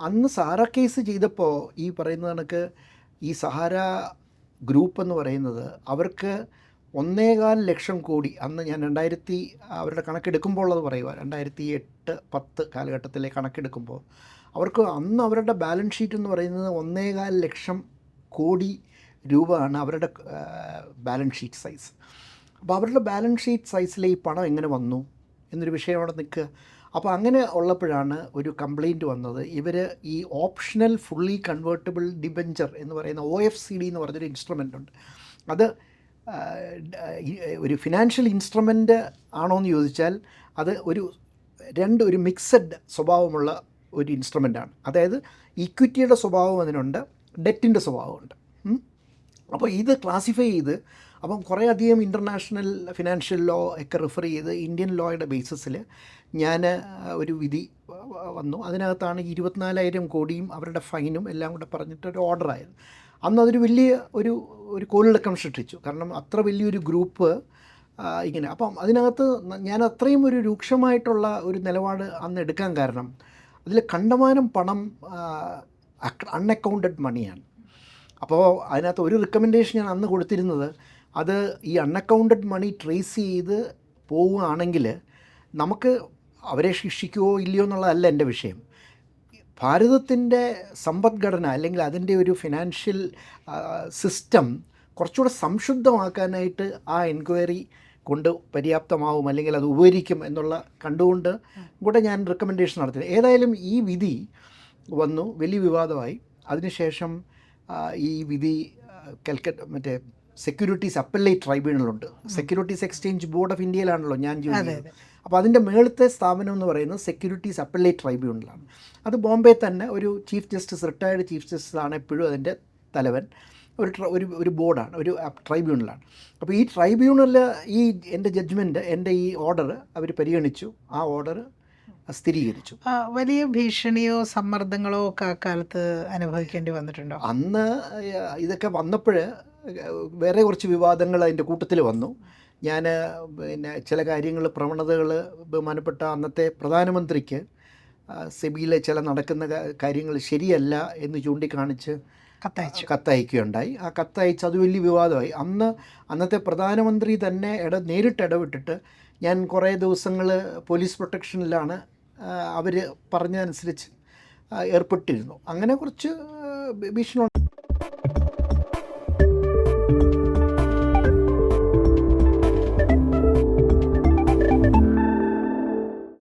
അന്ന് Sara case ചെയ്തപ്പോൾ ഈ പറയുന്ന കണക്ക് ഈ സഹാര ഗ്രൂപ്പ് എന്ന് പറയുന്നത് അവർക്ക് ഒന്നേകാൽ ലക്ഷം കോടി അന്ന് ഞാൻ രണ്ടായിരത്തി അവരുടെ കണക്കെടുക്കുമ്പോൾ ഉള്ളത് പറയുക രണ്ടായിരത്തി എട്ട് പത്ത് കാലഘട്ടത്തിലെ കണക്കെടുക്കുമ്പോൾ അവർക്ക് അന്ന് അവരുടെ ബാലൻസ് ഷീറ്റ് എന്ന് പറയുന്നത് ഒന്നേകാൽ ലക്ഷം കോടി രൂപയാണ് അവരുടെ ബാലൻസ് ഷീറ്റ് സൈസ്. അപ്പോൾ അവരുടെ ബാലൻസ് ഷീറ്റ് സൈസിലെ ഈ പണം എങ്ങനെ വന്നു? എന്നൊരു വിഷയം അവിടെ നിൽക്കുക. അപ്പോൾ അങ്ങനെ ഉള്ളപ്പോഴാണ് ഒരു കംപ്ലൈന്റ് വന്നത്. ഇവർ ഈ ഓപ്ഷണൽ ഫുള്ളി കൺവേർട്ടബിൾ ഡിബഞ്ചർ എന്ന് പറയുന്ന ഒ എഫ് സി ഡി എന്ന് പറഞ്ഞൊരു ഇൻസ്ട്രുമെന്റ് ഉണ്ട്. അത് ഒരു ഫിനാൻഷ്യൽ ഇൻസ്ട്രുമെന്റ് ആണോ എന്ന് ചോദിച്ചാൽ അത് ഒരു രണ്ട് ഒരു മിക്സഡ് സ്വഭാവമുള്ള ഒരു ഇൻസ്ട്രുമെന്റാണ് അതായത് ഇക്വിറ്റിയുടെ സ്വഭാവം അതിനുണ്ട് ഡെറ്റിന്റെ സ്വഭാവമുണ്ട്. അപ്പോൾ ഇത് ക്ലാസിഫൈ ചെയ്ത് അപ്പം കുറേ അധികം ഇന്റർനാഷണൽ ഫിനാൻഷ്യൽ ലോ ഒക്കെ റെഫർ ചെയ്ത് ഇന്ത്യൻ ലോയുടെ ബേസിസിൽ ഞാൻ ഒരു വിധി വന്നു. അതിനകത്താണ് ഇരുപത്തിനാലായിരം കോടിയും അവരുടെ ഫൈനും എല്ലാം കൂടെ പറഞ്ഞിട്ട് ഒരു ഓർഡർ ആയത്. അന്ന് അതൊരു വലിയ ഒരു ഒരു കോലിളക്കം സൃഷ്ടിച്ചു. കാരണം അത്ര വലിയൊരു ഗ്രൂപ്പ് ഇങ്ങനെ. അപ്പം അതിനകത്ത് ഞാൻ അത്രയും ഒരു രൂക്ഷമായിട്ടുള്ള ഒരു നിലപാട് അന്ന് എടുക്കാൻ കാരണം അതിൽ കണ്ടമാനം പണം അൺ അൺഅക്കൗണ്ടഡ് മണിയാണ് അപ്പോൾ അതിനകത്ത് ഒരു റിക്കമെൻഡേഷൻ ഞാൻ അന്ന് കൊടുത്തിരുന്നത് അത് ഈ അൺഅക്കൗണ്ടഡ് മണി ട്രേസ് ചെയ്ത് പോവുകയാണെങ്കിൽ നമുക്ക് അവരെ ശിക്ഷിക്കുവോ ഇല്ലയോ എന്നുള്ളതല്ല എന്റെ വിഷയം. ഭാരതത്തിന്റെ സമ്പദ്ഘടന അല്ലെങ്കിൽ അതിന്റെ ഒരു ഫിനാൻഷ്യൽ സിസ്റ്റം കുറച്ചുകൂടെ സംശുദ്ധമാക്കാനായിട്ട് ആ എൻക്വയറി കൊണ്ട് പര്യാപ്തമാവും അല്ലെങ്കിൽ അത് ഉപകരിക്കും എന്നുള്ള കണ്ടുകൊണ്ട് കൂടെ ഞാൻ റെക്കമെൻഡേഷൻ നടത്തി ഏതായാലും ഈ വിധി വന്നു വലിയ വിവാദമായി. അതിനുശേഷം ഈ വിധി കൽക്കട്ട മറ്റേ സെക്യൂരിറ്റീസ് അപ്പലേറ്റ് ട്രൈബ്യൂണലുണ്ട് സെക്യൂരിറ്റീസ് എക്സ്ചേഞ്ച് ബോർഡ് ഓഫ് ഇന്ത്യയിലാണല്ലോ ഞാൻ ജോലി ചെയ്യുന്നത്. അപ്പോൾ അതിന്റെ മേളത്തെ സ്ഥാപനം എന്ന് പറയുന്നത് സെക്യൂരിറ്റീസ് അപ്പലേറ്റ് ട്രൈബ്യൂണലാണ് അത് ബോംബെ തന്നെ ഒരു chief justice retired chief justice ആണ് എപ്പോഴും അതിന്റെ തലവൻ. ഒരു ഒരു ഒരു ബോർഡാണ് ഒരു ട്രൈബ്യൂണലാണ് അപ്പോൾ ഈ ട്രൈബ്യൂണലിൽ ഈ എന്റെ ജഡ്ജ്മെന്റ് എന്റെ ഈ ഓർഡർ അവർ പരിഗണിച്ചു. ആ ഓർഡർ സ്ഥിരീകരിച്ചു. വലിയ ഭീഷണിയോ സമ്മർദ്ദങ്ങളോ ഒക്കെ ആ കാലത്ത് അനുഭവിക്കേണ്ടി വന്നിട്ടുണ്ടോ? അന്ന് ഇതൊക്കെ വന്നപ്പോൾ വേറെ കുറച്ച് വിവാദങ്ങൾ അതിന്റെ കൂട്ടത്തിൽ വന്നു. ഞാൻ പിന്നെ ചില കാര്യങ്ങൾ പ്രവണതകൾ ബഹുമാനപ്പെട്ട അന്നത്തെ പ്രധാനമന്ത്രിക്ക് സെബിയിലെ ചില നടക്കുന്ന കാര്യങ്ങൾ ശരിയല്ല എന്ന് ചൂണ്ടിക്കാണിച്ച് കത്തയച്ചു. കത്തയക്കുകയുണ്ടായി. ആ കത്തയച്ച് അത് വലിയ വിവാദമായി. അന്ന് അന്നത്തെ പ്രധാനമന്ത്രി തന്നെ ഇട നേരിട്ട് ഇടപെട്ടിട്ട് ഞാൻ കുറേ ദിവസങ്ങൾ പോലീസ് പ്രൊട്ടക്ഷനിലാണ് അവർ പറഞ്ഞതനുസരിച്ച് ഏർപ്പെട്ടിരുന്നു. അങ്ങനെ കുറച്ച് ഭീഷണി